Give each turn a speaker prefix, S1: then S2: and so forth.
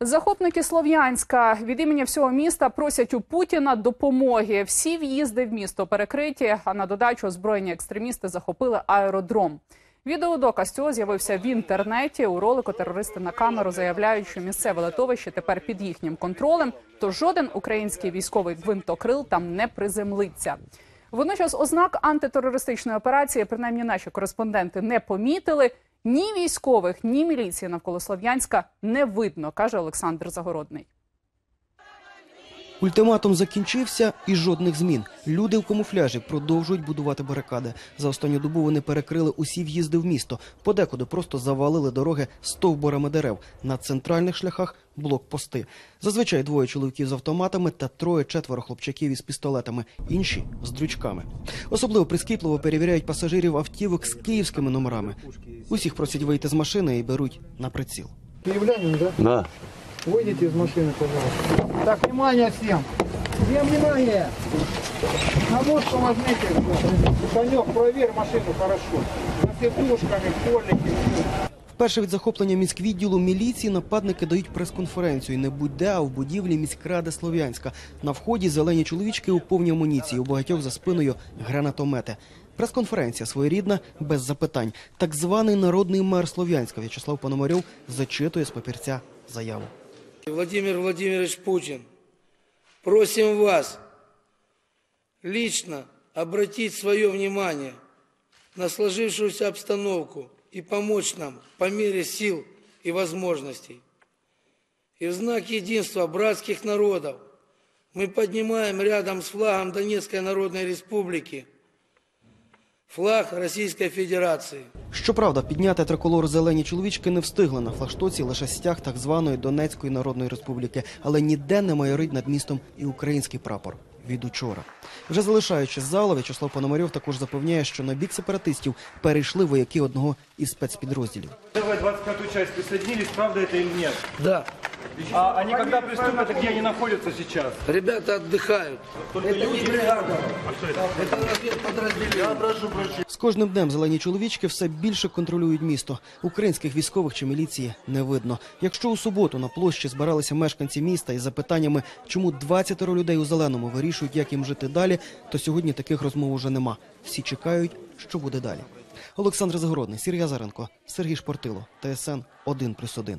S1: Захопники Слов'янська від імені всього міста просять у Путіна допомоги. Всі в'їзди в місто перекриті, а на додачу озброєні екстремісти захопили аеродром. Відеодоказ цього з'явився в інтернеті. У ролику терористи на камеру заявляють, що місцеве литовище тепер під їхнім контролем, то жоден український військовий гвинтокрил там не приземлиться. Водночас ознак антитерористичної операції, принаймні наші кореспонденти, не помітили. Ні військових, ні міліції навколо Слов'янська не видно, каже Олександр Загородний.
S2: Ультиматум закінчився і жодних змін. Люди в камуфляжі продовжують будувати барикади. За останню добу вони перекрили усі в'їзди в місто. Подекуди просто завалили дороги стовбурами дерев. На центральних шляхах блокпости. Зазвичай двоє чоловіків з автоматами та троє-четверо хлопчаків із пістолетами, інші з дрючками. Особливо прискіпливо перевіряють пасажирів автівок з київськими номерами. Усіх просять вийти з машини і беруть на приціл.
S3: Киевлянин, да?
S4: Да.
S3: Выйдите из машины, пожалуйста. Так, внимание всем! Всем внимание! На мушку возьмите. Санек, проверь машину хорошо. За сидушками, колики.
S2: Вперше від захоплення міськвідділу міліції нападники дають прес-конференцію не будь-де, а в будівлі міськради Слов'янська. На вході зелені чоловічки у повній амуніції, у багатьох за спиною гранатомети. Прес-конференція своєрідна, без запитань. Так званий народний мер Слов'янська В'ячеслав Пономарьов зачитує з папірця заяву.
S5: Владимир Владимирович Путин, просим вас лично обратить свое внимание на сложившуюся обстановку и помочь нам по мере сил и возможностей. И в знак единства братских народов мы поднимаем рядом с флагом Донецкой Народной Республики флаг Российской Федерации.
S2: Щоправда, підняти триколор зелені чоловічки не встигли на флагштоці лише стяг так званої Донецької Народної Республіки, але ніде не майорить над містом і український прапор. Від учора. Вже залишаючи залу, В'ячеслав Пономарьов також запевняє, що на бік сепаратистів перейшли вояки одного із спецпідрозділів.
S6: Давай 25-ю часть присоединились, правда это или нет?
S5: Да,
S6: А они когда приступят, и где они находятся сейчас?
S5: ребята отдыхают. Это не бригада, это разведподразделение.
S2: З кожним днем зелені чоловічки все більше контролюють місто. Українських військових чи міліції не видно. Якщо у суботу на площі збиралися мешканці міста із запитаннями, чому 20 людей у зеленому вирішують, як їм жити далі, то сьогодні таких розмов уже нема. Всі чекають, що буде далі. Олександр Загородний, Сергій Азаренко, Сергій Шпортило, ТСН 1+,1.